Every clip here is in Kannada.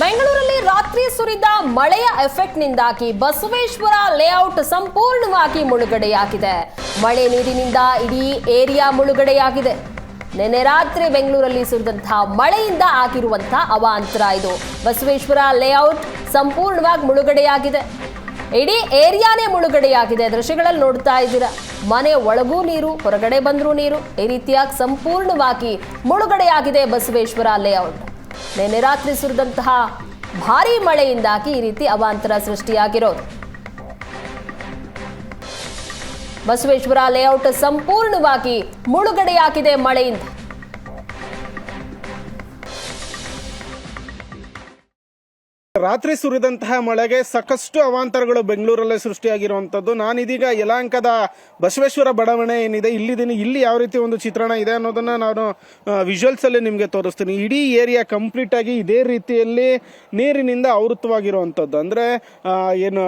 ಬೆಂಗಳೂರಲ್ಲಿ ರಾತ್ರಿ ಸುರಿದ ಮಳೆಯ ಎಫೆಕ್ಟ್ನಿಂದಾಗಿ ಬಸವೇಶ್ವರ ಲೇಔಟ್ ಸಂಪೂರ್ಣವಾಗಿ ಮುಳುಗಡೆಯಾಗಿದೆ. ಮಳೆ ನೀರಿನಿಂದ ಇಡೀ ಏರಿಯಾ ಮುಳುಗಡೆಯಾಗಿದೆ. ನಿನ್ನೆ ರಾತ್ರಿ ಬೆಂಗಳೂರಲ್ಲಿ ಸುರಿದಂತಹ ಮಳೆಯಿಂದ ಆಗಿರುವಂತಹ ಅವಾಂತರ ಇದು. ಬಸವೇಶ್ವರ ಲೇಔಟ್ ಸಂಪೂರ್ಣವಾಗಿ ಮುಳುಗಡೆಯಾಗಿದೆ. ಇಡೀ ಏರಿಯಾನೇ ಮುಳುಗಡೆಯಾಗಿದೆ. ದೃಶ್ಯಗಳಲ್ಲಿ ನೋಡ್ತಾ ಇದ್ದೀರಾ? ಮನೆ ಒಳಗೂ ನೀರು, ಹೊರಗಡೆ ಬಂದರೂ ನೀರು, ಈ ರೀತಿಯಾಗಿ ಸಂಪೂರ್ಣವಾಗಿ ಮುಳುಗಡೆಯಾಗಿದೆ ಬಸವೇಶ್ವರ ಲೇಔಟ್. ನಿನ್ನೆ ರಾತ್ರಿ ಸುರಿದಂತಹ ಭಾರೀ ಮಳೆಯಿಂದಾಗಿ ಈ ರೀತಿ ಅವಾಂತರ ಸೃಷ್ಟಿಯಾಗಿರೋದು. ಬಸವೇಶ್ವರ ಲೇಔಟ್ ಸಂಪೂರ್ಣವಾಗಿ ಮುಳುಗಡೆಯಾಗಿದೆ ಮಳೆಯಿಂದ. ರಾತ್ರಿ ಸುರಿದಂತಹ ಮಳೆಗೆ ಸಾಕಷ್ಟು ಅವಾಂತರಗಳು ಬೆಂಗಳೂರಲ್ಲೇ ಸೃಷ್ಟಿಯಾಗಿರುವಂಥದ್ದು ನಾನಿದೀಗ ಯಲಾಂಕದ ಬಸವೇಶ್ವರ ಬಡಾವಣೆ ಏನಿದೆ ಇಲ್ಲಿದ್ದೀನಿ ಇಲ್ಲಿ ಯಾವ ರೀತಿ ಒಂದು ಚಿತ್ರಣ ಇದೆ ಅನ್ನೋದನ್ನು ನಾನು ವಿಜುವಲ್ಸಲ್ಲಿ ನಿಮಗೆ ತೋರಿಸ್ತೀನಿ. ಇಡೀ ಏರಿಯಾ ಕಂಪ್ಲೀಟಾಗಿ ಇದೇ ರೀತಿಯಲ್ಲಿ ನೀರಿನಿಂದ ಆವೃತವಾಗಿರುವಂಥದ್ದು ಅಂದರೆ ಏನು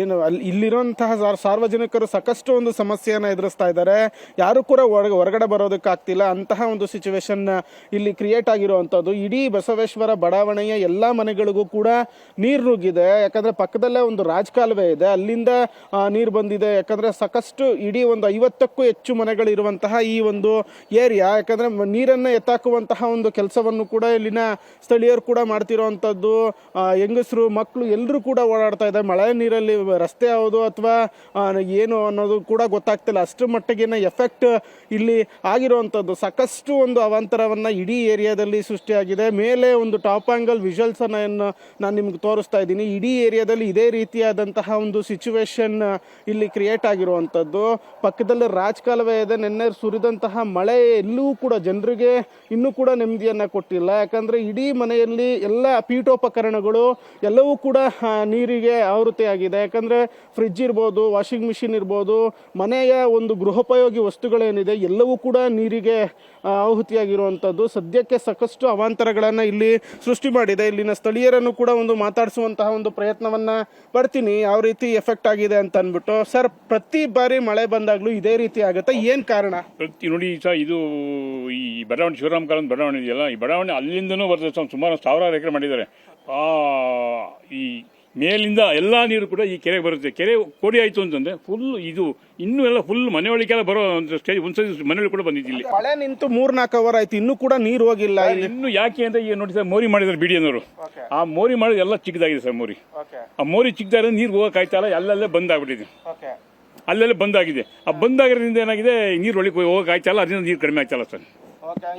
ಏನು, ಅಲ್ಲಿ ಇಲ್ಲಿರುವಂತಹ ಸಾರ್- ಸಾರ್ವಜನಿಕರು ಸಾಕಷ್ಟು ಒಂದು ಸಮಸ್ಯೆಯನ್ನು ಎದುರಿಸ್ತಾ ಇದ್ದಾರೆ. ಯಾರು ಕೂಡ ಹೊರಗೆ, ಹೊರಗಡೆ ಬರೋದಕ್ಕಾಗ್ತಿಲ್ಲ ಅಂತಹ ಒಂದು ಸಿಚುವೇಶನ್ ಇಲ್ಲಿ ಕ್ರಿಯೇಟ್ ಆಗಿರುವಂಥದ್ದು ಇಡೀ ಬಸವೇಶ್ವರ ಬಡಾವಣೆಯ ಎಲ್ಲ ಮನೆಗಳಿಗೂ ಕೂಡ ನೀರು ನುಗ್ಗಿದೆ. ಯಾಕಂದರೆ ಪಕ್ಕದಲ್ಲೇ ಒಂದು ರಾಜಕಾಲುವೆ ಇದೆ. ಅಲ್ಲಿಂದ ನೀರು ಬಂದಿದೆ. ಯಾಕಂದರೆ ಸಾಕಷ್ಟು ಇಡೀ ಒಂದು ಐವತ್ತಕ್ಕೂ ಹೆಚ್ಚು ಮನೆಗಳಿರುವಂತಹ ಈ ಒಂದು ಏರಿಯಾ. ಯಾಕಂದರೆ ನೀರನ್ನು ಎತ್ತಾಕುವಂತಹ ಒಂದು ಕೆಲಸವನ್ನು ಕೂಡ ಇಲ್ಲಿನ ಸ್ಥಳೀಯರು ಕೂಡ ಮಾಡ್ತಿರುವಂಥದ್ದು ಹೆಂಗಸರು ಮಕ್ಕಳು ಎಲ್ಲರೂ ಕೂಡ ಓಡಾಡ್ತಾ ಇದ್ದಾರೆ. ಮಳೆ ನೀರಲ್ಲಿ ರಸ್ತೆ ಯಾವುದು ಅಥವಾ ಏನು ಅನ್ನೋದು ಕೂಡ ಗೊತ್ತಾಗ್ತಿಲ್ಲ. ಅಷ್ಟರ ಮಟ್ಟಿಗಿನ ಎಫೆಕ್ಟ್ ಇಲ್ಲಿ ಆಗಿರುವಂಥದ್ದು ಸಾಕಷ್ಟು ಒಂದು ಅವಾಂತರವನ್ನು ಇಡೀ ಏರಿಯಾದಲ್ಲಿ ಸೃಷ್ಟಿಯಾಗಿದೆ. ಮೇಲೆ ಒಂದು ಟಾಪ್ ಆಂಗಲ್ ವಿಜುವಲ್ಸ್ ಅನ್ನು ನಾನು ನಿಮ್ಗೆ ತೋರಿಸ್ತಾ ಇದ್ದೀನಿ. ಇಡೀ ಏರಿಯಾದಲ್ಲಿ ಇದೇ ರೀತಿಯಾದಂತಹ ಒಂದು ಸಿಚುವೇಶನ್ ಇಲ್ಲಿ ಕ್ರಿಯೇಟ್ ಆಗಿರುವಂಥದ್ದು. ಪಕ್ಕದಲ್ಲಿ ರಾಜಕಾಲುವೆ ಇದೆ. ನಿನ್ನೆ ಸುರಿದಂತಹ ಮಳೆ ಎಲ್ಲೂ ಕೂಡ ಜನರಿಗೆ ಇನ್ನೂ ಕೂಡ ನೆಮ್ಮದಿಯನ್ನು ಕೊಟ್ಟಿಲ್ಲ. ಯಾಕಂದರೆ ಇಡೀ ಮನೆಯಲ್ಲಿ ಎಲ್ಲ ಪೀಠೋಪಕರಣಗಳು ಎಲ್ಲವೂ ಕೂಡ ನೀರಿಗೆ ಆವೃತ್ತಿಯಾಗಿದೆ ಯಾಕಂದರೆ ಫ್ರಿಜ್ ಇರ್ಬೋದು ವಾಷಿಂಗ್ ಮಿಷಿನ್ ಇರ್ಬೋದು, ಮನೆಯ ಒಂದು ಗೃಹೋಪಯೋಗಿ ವಸ್ತುಗಳೇನಿದೆ, ಎಲ್ಲವೂ ಕೂಡ ನೀರಿಗೆ ಆಹುತಿಯಾಗಿರುವಂಥದ್ದು. ಸದ್ಯಕ್ಕೆ ಸಾಕಷ್ಟು ಅವಾಂತರಗಳನ್ನು ಇಲ್ಲಿ ಸೃಷ್ಟಿ ಮಾಡಿದೆ. ಇಲ್ಲಿನ ಸ್ಥಳೀಯರನ್ನು ಕೂಡ ಒಂದು ಮಾತಾಡಿಸುವಂತಹ ಒಂದು ಪ್ರಯತ್ನವನ್ನು ಪಡ್ತೀನಿ. ಯಾವ ರೀತಿ ಎಫೆಕ್ಟ್ ಆಗಿದೆ ಅಂತ ಅಂದ್ಬಿಟ್ಟು ಸರ್, ಪ್ರತಿ ಬಾರಿ ಮಳೆ ಬಂದಾಗಲೂ ಇದೇ ರೀತಿ ಆಗುತ್ತೆ? ಏನು ಕಾರಣ? ಪ್ರತಿ ನೋಡಿ ಸರ್ ಇದು ಈ ಬಡಾವಣೆ, ಶಿವರಾಮ್ ಕಾಲದ ಬಡಾವಣೆ ಇದೆಯಲ್ಲ, ಈ ಬಡಾವಣೆ ಅಲ್ಲಿಂದನೂ ಬರ್ತದೆ ಸುಮಾರು ಸಾವಿರಾರು ಎಕರೆ ಮಾಡಿದ್ದಾರೆ. ಈ ಮೇಲಿಂದ ಎಲ್ಲ ನೀರು ಕೂಡ ಈ ಕೆರೆಗೆ ಬರುತ್ತೆ. ಕೆರೆ ಕೋಡಿ ಆಯಿತು ಅಂತಂದ್ರೆ ಫುಲ್ ಇದು ಇನ್ನೂ ಎಲ್ಲ ಫುಲ್ ಮನೆ ಒಳಗೆಲ್ಲ ಬರೋ ಒಂದು ಸ್ಟೇಜ್ ಒಂದ್ಸರಿ ಮನೆಯಲ್ಲಿ ಕೂಡ ಬಂದಿದ್ದಿಲ್ಲ ಮಳೆ ನಿಂತು ಮೂರ್ನಾಲ್ಕು ಅವರ್ ಆಯ್ತು ಇನ್ನೂ ಕೂಡ ನೀರು ಹೋಗಿಲ್ಲ ಇನ್ನು ಯಾಕೆ ಅಂತ ಈಗ ನೋಡಿ ಸರ್ ಮೋರಿ ಮಾಡಿದ್ದಾರೆ ಬಿಡಿಯನವರು. ಆ ಮೋರಿ ಮಾಡಿದ್ರೆ ಎಲ್ಲ ಚಿಕ್ಕದಾಗಿದೆ ಸರ್ ಮೋರಿ. ಆ ಮೋರಿ ಚಿಕ್ಕದಾದ್ರೆ ನೀರು ಹೋಗಕ್ಕೆ ಆಯ್ತಲ್ಲ ಅಲ್ಲಲ್ಲೇ ಬಂದಾಗ್ಬಿಟ್ಟಿದೆ. ಅಲ್ಲೆಲ್ಲ ಬಂದಾಗಿದೆ. ಆ ಬಂದಾಗಿರೋದ್ರಿಂದ ಏನಾಗಿದೆ ನೀರು ಒಳಗೆ ಹೋಗಕ್ಕೆ ಆಯ್ತಲ್ಲ ಅದರಿಂದ ನೀರು ಕಡಿಮೆ ಆಯ್ತಲ್ಲ ಸರ್.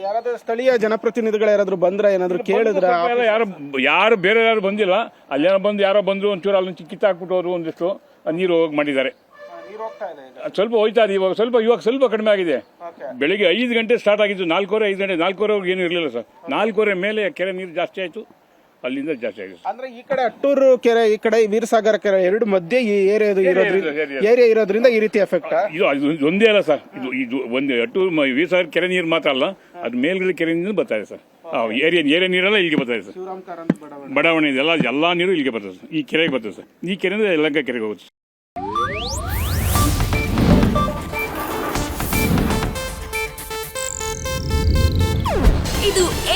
ಯಾರಾದ್ರೂ ಸ್ಥಳೀಯ ಜನಪ್ರತಿನಿಧಿಗಳು ಯಾರಾದ್ರೂ ಬಂದ್ರ ಏನಾದ್ರು ಕೇಳಿದ್ರ ಯಾರು ಯಾರು ಬೇರೆ ಯಾರು ಬಂದಿಲ್ಲ. ಅಲ್ಲೇನೋ ಬಂದು ಯಾರೋ ಬಂದ್ರು ಒಂಚೂರು ಅಲ್ಲೊಂದು ಚಿಕ್ಕಿತ್ತ ಹಾಕ್ಬಿಟ್ಟು ಅವರು ಒಂದಿಷ್ಟು ನೀರು ಹೋಗಿ ಮಾಡಿದ್ದಾರೆ. ಸ್ವಲ್ಪ ಹೋಯ್ತಾ ಇದೆ ಇವಾಗ ಸ್ವಲ್ಪ ಇವಾಗ ಸ್ವಲ್ಪ ಕಡಿಮೆ ಆಗಿದೆ. ಬೆಳಿಗ್ಗೆ ಐದು ಗಂಟೆ ಸ್ಟಾರ್ಟ್ ಆಗಿದ್ದು ನಾಲ್ಕೂವರೆ ಐದು ಗಂಟೆ ನಾಲ್ಕೂವರೆವರೆಗೆ ಏನು ಇರಲಿಲ್ಲ ಸರ್. ನಾಲ್ಕೂವರೆ ಮೇಲೆ ಕೆರೆ ನೀರು ಜಾಸ್ತಿ ಆಯಿತು. ಅಲ್ಲಿಂದ ಜಾಸ್ತಿ ಆಗಿದೆ. ಅಂದ್ರೆ ಈ ಕಡೆ ಅಟ್ಟೂರು ಕೆರೆ ಈ ಕಡೆ ವೀರಸಾಗರ ಕೆರೆ ಎರಡು ಮಧ್ಯೆ ಈ ಏರಿಯಾ ಇರೋದ್ರಿಂದ ಏರಿಯಾ ಇರೋದ್ರಿಂದ ಈ ರೀತಿ ಎಫೆಕ್ಟ್ ಇದು ಅದು ಒಂದೇ ಅಲ್ಲ ಸರ್. ಇದು ಇದು ಒಂದು ಅಟ್ಟು ವೀರಸಾಗರ ಕೆರೆ ನೀರು ಮಾತ್ರ ಅಲ್ಲ ಅದು ಮೇಲ್ಗಡೆ ಕೆರೆ ನೀರು ಬರ್ತಾ ಇದೆ ಸರ್. ಏರಿಯಾ ಏರಿಯಾ ನೀರೆಲ್ಲ ಇಲ್ಲಿಗೆ ಬರ್ತಾ ಇದೆ ಸರ್. ಬಡಾವಣೆ. ಇದೆಲ್ಲ ಎಲ್ಲ ನೀರು ಇಲ್ಲಿಗೆ ಬರ್ತದೆ ಸರ್. ಈ ಕೆರೆಗೆ ಬರ್ತದೆ ಸರ್. ಈ ಕೆರೆಯಿಂದ ಯಲಹಂಕ ಕೆರೆಗೆ ಹೋಗುತ್ತೆ